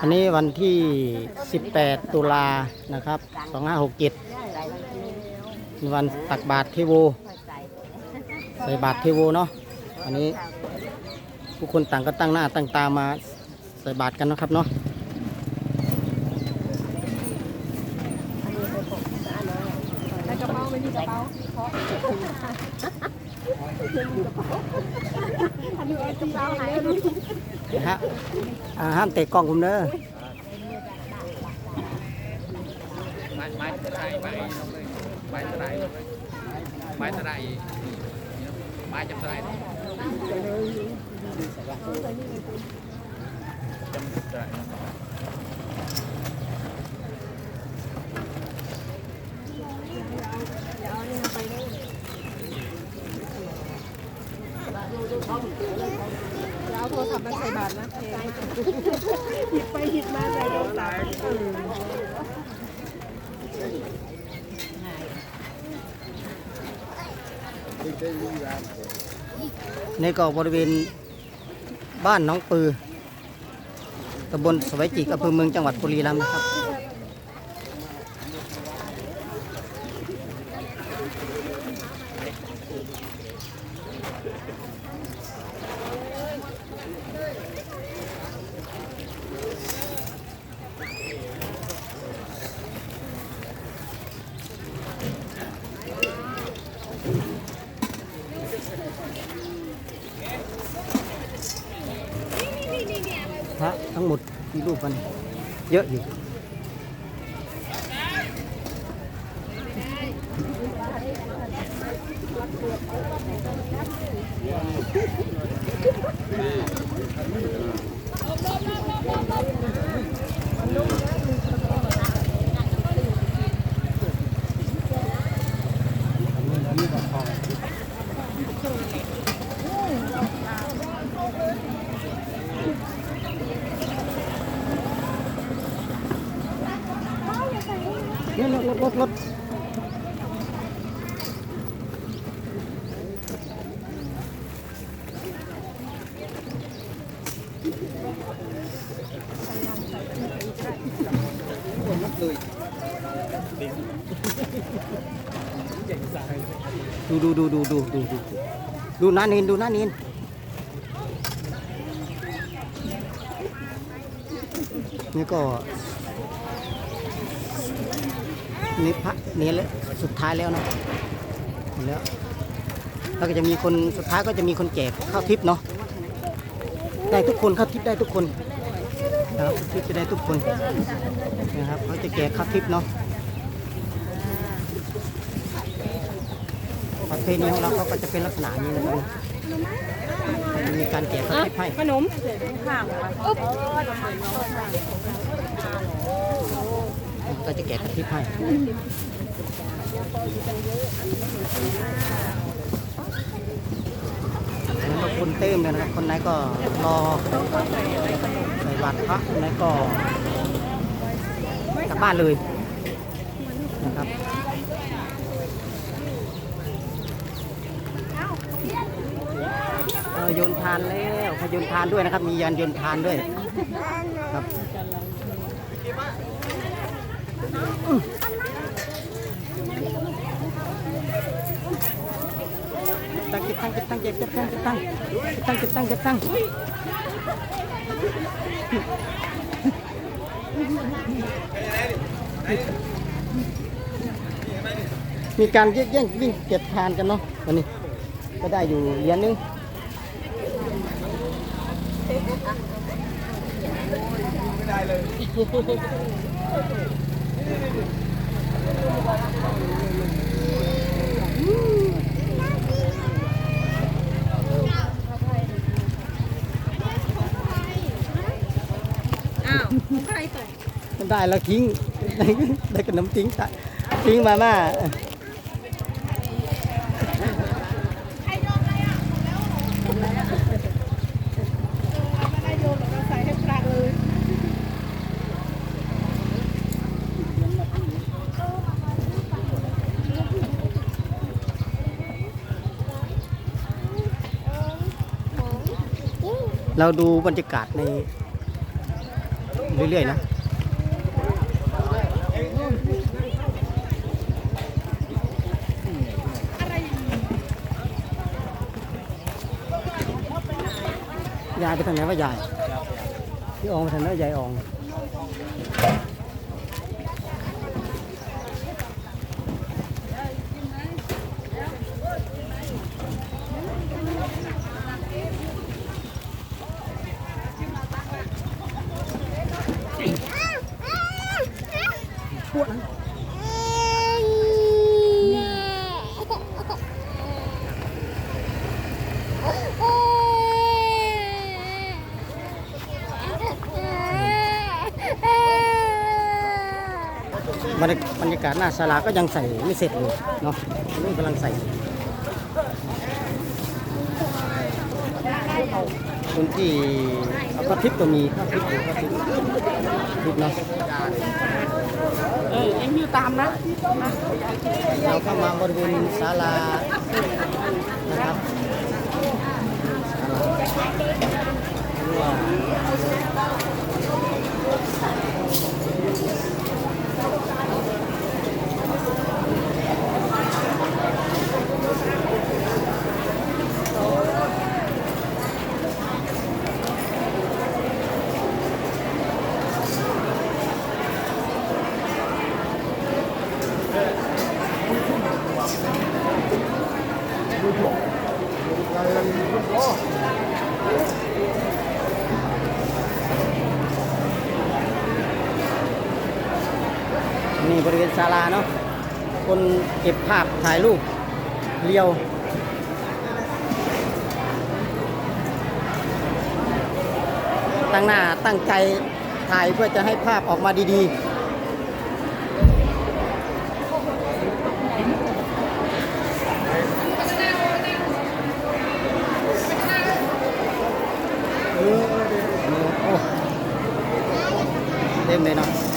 อันนี้วันที่ 18 ตุลานะครับ 2567เป็นวันตักบาตรเทโวใส่บาตรเทโวเนาะอันนี้ผู้คนต่างก็ตั้งหน้าตั้งตามาใส่บาตรกันนะครับเนาะในกระเป๋าไม่มีกระเป๋าอันนี้เอซีเอาให้ดู ฮะห้ามเตะกล้องผมเด้อไม้ตะไคร้ไม้ไม้ตะไคร้ไม้ตะไคร้ไม้จับตะไคร้จำตะไคร้เอาาโทรศัพท์มาใส่บาตรนะเพลงหยิบไปหยิบมาใส่โทรศัพท์นี่ก็บริเวณบ้านน้องปือตำบลสวัยจิกอำเภอเมืองจังหวัดบุรีรัมย์นะครับ ทั้งหมดกี่รูปมันเยอะอยู่ นี่รถรถรถรถดูดูดูดูดูดูดูดูหน้านินดูหน้านินนี่ก็ นี่พระนี่แหละสุดท้ายแล้วนะหมดแล้วแล้วก็จะมีคนสุดท้ายก็จะมีคนแจกข้าวทิพย์เนาะได้ทุกคนข้าวทิพย์ได้ทุกคนนะครับข้าวทิพย์จะได้ทุกคนนะครับเขาจะแจกข้าวทิพย์เนาะประเพณีของเราเขาก็จะเป็นลักษณะนี้นะครับจะมีการแจกข้าวทิพย์ให้ขนมก็ จะแกข้าวทิพย์ให้แล้วคนเต็มเลยนะครับ คนไหนก็รอใส่บาตรพระคนไหนก็กลับบ้านเลยนะครับเออโยนทานแล้วเขาโยนทานด้วยนะครับ มียานยนทานด้วยครับตั้ง เก็บเก็บตั้งเก็บตั้งเก็บตั้งเก็บตั้งเก็บตั้งมีการแย่งวิ่งเก็บทานกันเนาะวันนี้ก็ได้อยู่เหรียญนึงอ้เลยาวใครได้แล้วทิ้ง ได้ขนมทิ้งทิ้งมาม่าวมแมาเราดูบรรยากาศใน เรื่อยๆนะยายไปทางไหนวะยายพี่อองไปทางไหนยายออง บรรยบรรยากาศหน้าศาลาก็ยังใส่ไม่เสร็จเลยเนาะนี่กำลังใส่คนที่เอากระพริบก็มีกระพริบอยู่กระพริบพริบเนาะเออเอ็งอยู่ตามนะเราเข้ามาบริเวณศาลานะครับศาลา นี่บริเวณศาลาเนาะ คนเก็บภาพถ่ายรูปเรียวตั้งหน้าตั้งใจถ่ายเพื่อจะให้ภาพออกมาดีๆ โอ้เ